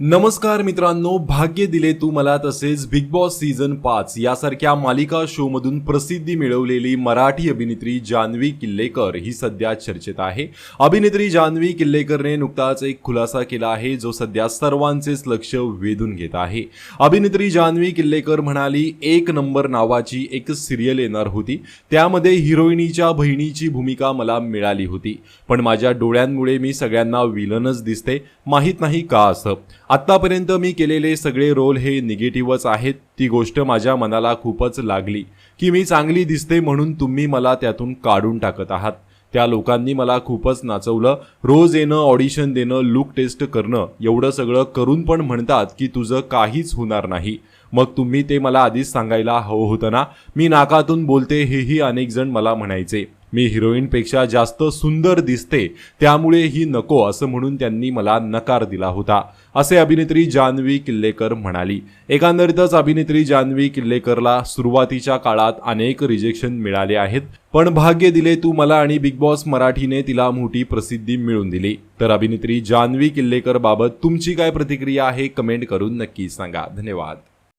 नमस्कार मित्रांनो भाग्य दिले तू मला तसेच बिग बॉस सीझन पाच यासारख्या मालिका शोमधून प्रसिद्धी मिळवलेली मराठी अभिनेत्री जान्हवी किल्लेकर ही सध्या चर्चेत आहे. अभिनेत्री जान्हवी किल्लेकरने नुकताच एक खुलासा केला आहे जो सध्या सर्वांचेच लक्ष वेधून घेत आहे. अभिनेत्री जान्हवी किल्लेकर म्हणाली एक नंबर नावाची एक सिरियल येणार होती. त्यामध्ये हिरोईनीच्या बहिणीची भूमिका मला मिळाली होती. पण माझ्या डोळ्यांमुळे मी सगळ्यांना विलनच दिसते. माहीत नाही का असं. आत्तापर्यंत मी केलेले सगळे रोल हे निगेटिव्हच आहेत. ती गोष्ट माझ्या मनाला खूपच लागली की मी चांगली दिसते म्हणून तुम्ही मला त्यातून काढून टाकत आहात. त्या लोकांनी मला खूपच नाचवलं. रोज येणं ऑडिशन देणं लुक टेस्ट करणं एवढं सगळं करून पण म्हणतात की तुझं काहीच होणार नाही. मग तुम्ही ते मला आधीच सांगायला हवं होतं ना? मी नाकातून बोलते हेही अनेक जण मला म्हणायचे. मी हिरोईनपेक्षा जास्त सुंदर दिसते त्यामुळे ही नको असं म्हणून त्यांनी मला नकार दिला होता असे अभिनेत्री जान्हवी किल्लेकर म्हणाली. एकंदरीतच अभिनेत्री जान्हवी किल्लेकरला सुरुवातीच्या काळात अनेक रिजेक्शन मिळाले आहेत पण भाग्य दिले तू मला आणि बिग बॉस मराठीने तिला मोठी प्रसिद्धी मिळून दिली. तर अभिनेत्री जान्हवी किल्लेकर बाबत तुमची काय प्रतिक्रिया आहे कमेंट करून नक्की सांगा. धन्यवाद.